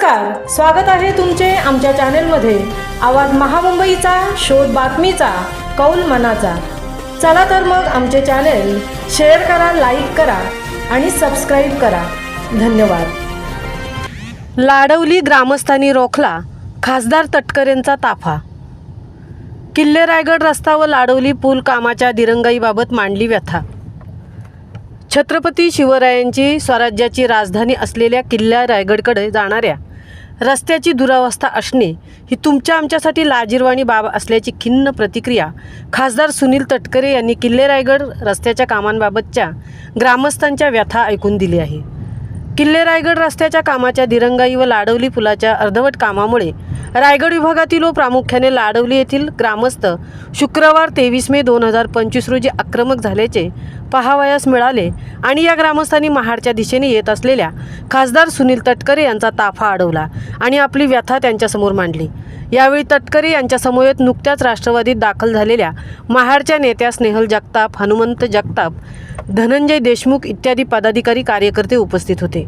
नमस्कार स्वागत आहे तुमचे आमच्या चॅनेलमध्ये. आवाज महामुंबईचा शोध बातमीचा कौल मनाचा. चला तर मग आमचे चॅनेल शेअर करा लाईक करा आणि सबस्क्राईब करा. धन्यवाद. लाडवली ग्रामस्थांनी रोखला खासदार तटकरेंचा ताफा. किल्ले रायगड रस्ता व लाडवली पूल कामाच्या दिरंगाईबाबत मांडली व्यथा. छत्रपती शिवरायांची स्वराज्याची राजधानी असलेल्या किल्ल्या रायगडकडे जाणाऱ्या रस्त्याची दुरावस्था असणे ही तुमच्या आमच्यासाठी लाजीरवाणी बाब असल्याची खिन्न प्रतिक्रिया खासदार सुनील तटकरे यांनी किल्ले रायगड रस्त्याच्या कामांबाबतच्या ग्रामस्थांच्या व्यथा ऐकून दिली आहे. किल्ले रायगड रस्त्याच्या कामाच्या दिरंगाई व लाडवली पुलाच्या अर्धवट कामामुळे रायगड विभागातील व प्रामुख्याने लाडवली येथील ग्रामस्थ शुक्रवार तेवीस मे दोन हजार पंचवीस रोजी आक्रमक झाल्याचे पहावयास मिळाले आणि या ग्रामस्थांनी महाडच्या दिशेने येत असलेल्या खासदार सुनील तटकरे यांचा ताफा अडवला आणि आपली व्यथा त्यांच्यासमोर मांडली. यावेळी तटकरे यांच्या समवेत नुकत्याच राष्ट्रवादीत दाखल झालेल्या महाडच्या नेत्या स्नेहल जगताप हनुमंत जगताप धनंजय देशमुख इत्यादी पदाधिकारी कार्यकर्ते उपस्थित होते.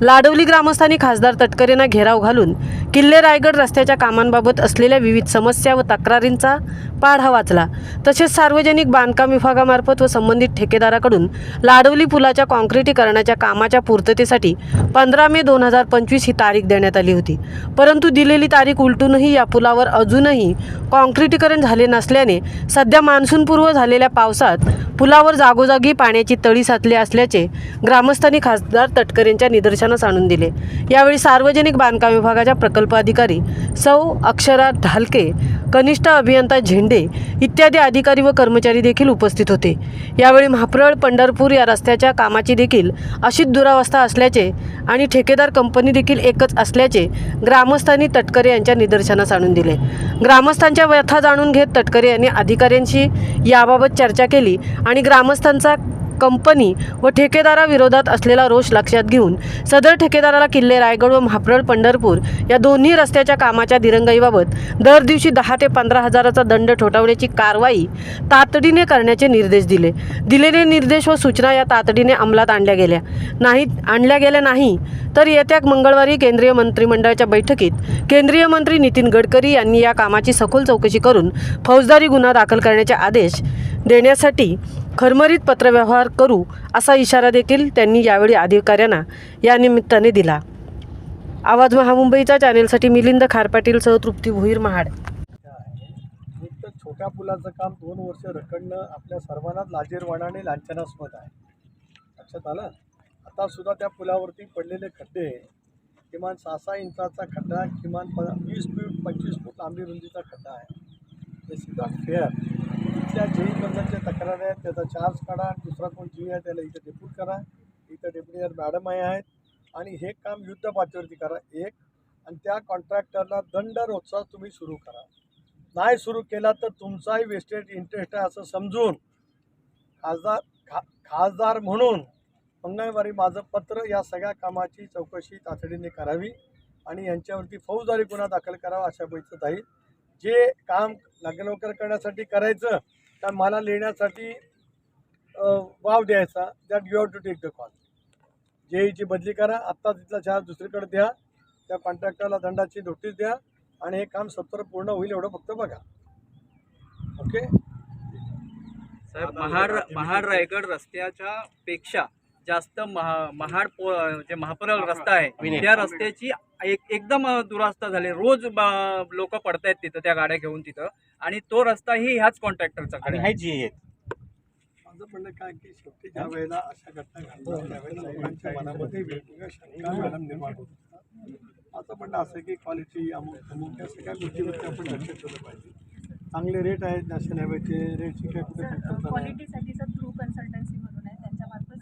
लाडवली ग्रामस्थांनी खासदार तटकरेंना घेराव घालून किल्ले रायगड रस्त्याच्या कामांबाबत असलेल्या विविध समस्या व तक्रारींचा पाढा वाचला. तसेच सार्वजनिक बांधकाम विभागामार्फत व संबंधित ठेकेदाराकडून लाडवली पुलाच्या काँक्रिटीकरणाच्या कामाच्या पूर्ततेसाठी पंधरा मे दोन हजार पंचवीस ही तारीख देण्यात आली होती. परंतु दिलेली तारीख उलटूनही या पुलावर अजूनही काँक्रिटीकरण झाले नसल्याने सध्या मान्सूनपूर्व झालेल्या पावसात पुलावर जागोजागी पाण्याची तळी साचली असल्याचे ग्रामस्थांनी खासदार तटकरेंच्या निदर्शनास आणून दिले. यावेळी सार्वजनिक बांधकाम विभागाच्या प्रकल्प अधिकारी सौ अक्षरा ढालके कनिष्ठ अभियंता झेंडे इत्यादी अधिकारी व कर्मचारी देखील उपस्थित होते. यावेळी म्हाप्रळ पंढरपूर या रस्त्याच्या कामाची देखील अशीच दुरावस्था असल्याचे आणि ठेकेदार कंपनी देखील एकच असल्याचे ग्रामस्थांनी तटकरे यांच्या निदर्शनास आणून दिले. ग्रामस्थांच्या व्यथा जाणून घेत तटकरे यांनी अधिकाऱ्यांशी याबाबत चर्चा केली आणि ग्रामस्थांचा कंपनी व ठेकेदाराविरोधात असलेला रोष लक्षात घेऊन सदर ठेकेदाराला किल्ले रायगड व महाप्रळ पंढरपूर या दोन्ही रस्त्याच्या कामाच्या दिरंगाईबाबत दर दिवशी दहा ते पंधरा हजाराचा दंड ठोठावण्याची कारवाई तातडीने करण्याचे निर्देश दिले. दिलेले निर्देश व सूचना या तातडीने अंमलात आणल्या गेल्या. नाही आणल्या गेल्या नाही तर येत्या मंगळवारी केंद्रीय मंत्रिमंडळाच्या बैठकीत केंद्रीय मंत्री नितीन गडकरी यांनी या कामाची सखोल चौकशी करून फौजदारी गुन्हा दाखल करण्याचे आदेश देण्यासाठी खरमरीत पत्रव्यवहार करू असा इशारा देखील त्यांनी यावेळी अधिकाऱ्यांना या निमित्ताने दिला. आवाज महामुंबईच्या चॅनेलसाठी मिलिंद खारपाटील सह तृप्ती भुईर महाड. एक तर छोट्या पुलाचं काम दोन वर्ष रखडणं आपल्या सर्वांनाच लाजीरवाणाने लांछनास्पद आहे. लक्षात आलं? आता सुद्धा त्या पुलावरती पडलेले खड्डे किमान सहा सहा इंचाचा खड्डा किमान प वीस फूट पंचवीस फूट लांबी रुंदीचा खड्डा आहे. हे सुद्धा फेअर इथल्या जेईबद्दलच्या तक्रार आहेत त्याचा चार्ज काढा दुसरा कोण जी आहे त्याला इथं डेप्यूट करा. इथं डेप्युटीयर मॅडम आहे आहेत. आणि हे काम युद्ध पातळीवरती करा एक. आणि त्या कॉन्ट्रॅक्टरला दंड रोजचा तुम्ही सुरू करा. नाही सुरू केला तर तुमचाही वेस्टेड इंटरेस्ट आहे असं समजून खासदार खा खासदार म्हणून मंगळवारी माझं पत्र या सगळ्या कामाची चौकशी तातडीने करावी आणि यांच्यावरती फौजदारी गुन्हा दाखल करावा अशा पैसे जाईल. जे काम लग्न लवकर करण्यासाठी करायचं तर मला लिहिण्यासाठी वाव द्यायचा. That you have to take the call जेईची बदली करा. आत्ता तिथला चार्ज दुसरीकडे द्या. त्या कॉन्ट्रॅक्टरला दंडाची नोटीस द्या. आणि हे काम सत्तर पूर्ण होईल एवढं फक्त बघा. ओके साहेब महाड महाड रायगड रस्त्याच्या पेक्षा जास्त महा महाड पो जे महापरल रस्ता आहे त्या रस्त्याची एक एकदम दुरावस्था झाली. रोज लोक पडतायत तिथं त्या गाड्या घेऊन तिथं. आणि तो रस्ताही ह्याच कॉन्ट्रॅक्टरचा आणि हे जी आहेत. माझं म्हणणं काय की शेवटी ज्या वेळेला अशा घटना घडतात त्यावेळेला लोकांच्या मनामध्ये वेगवेगळ्या शंका मॅडम निर्माण माझं म्हणणं असं आहे की क्वालिटी अमुक अमुक या सगळ्या गोष्टीवरती आपण लक्ष ठेवलं पाहिजे. चांगले रेट आहेत नॅशनल हायवेचे रेटची काय कुठे आहे.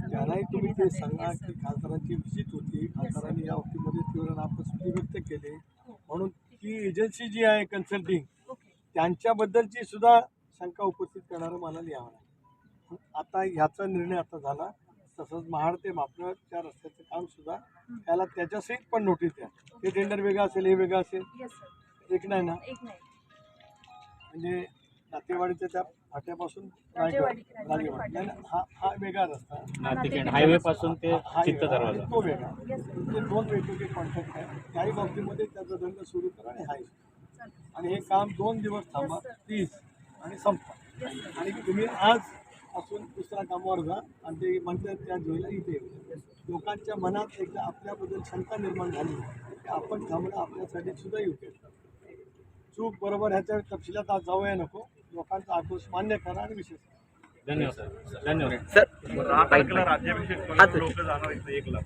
ज्यालाही तुम्ही ते. सांगा की. खासदारांची विजिट होती. खासदारांनी या बाबतीमध्ये तीव्र नापसंती व्यक्त केली. हो. म्हणून ती एजन्सी जी आहे कन्सल्टिंग त्यांच्याबद्दलची सुद्धा शंका उपस्थित करणारं मला लिहावं लागेल. आता ह्याचा निर्णय आता झाला. तसंच महाड ते मापनाच्या रस्त्याचं काम सुद्धा त्याला त्याच्यासहित पण नोटीस द्या. हे टेंडर वेगळं असेल हे वेगळं असेल. एक नाही ना? एक नाही. म्हणजे कातेवाडीच्या त्या फाट्यापासून रायगड राजेवाडी नाही, हा हा वेगळा रस्ता आहे. हायवे पासून ते हा- चित्त वेगळा. दरवाजा. तो वेगळा. ते दोन वेगवेगळे कॉन्ट्रॅक्ट आहे त्याही बाबतीमध्ये त्याचा धंदा सुरू करा आणि हाय. आणि हे काम दोन दिवस थांबा. प्लीज आणि संपा. आणि तुम्ही आज पासून दुसऱ्या कामावर जा. आणि ते म्हणतात त्या जोईला इथे येऊ. लोकांच्या मनात एकदा आपल्याबद्दल शंका निर्माण झाली की आपण थांबणं आपल्यासाठी सुद्धा योग्य आहे. चूक बरोबर ह्याच्या तपशिलात आज जाऊया नको. लोकांचा आक्रोश मान्य करा आणि विशेष धन्यवाद सर. धन्यवाद. सर राज्याभिषेक लोक जाणार एक लाख.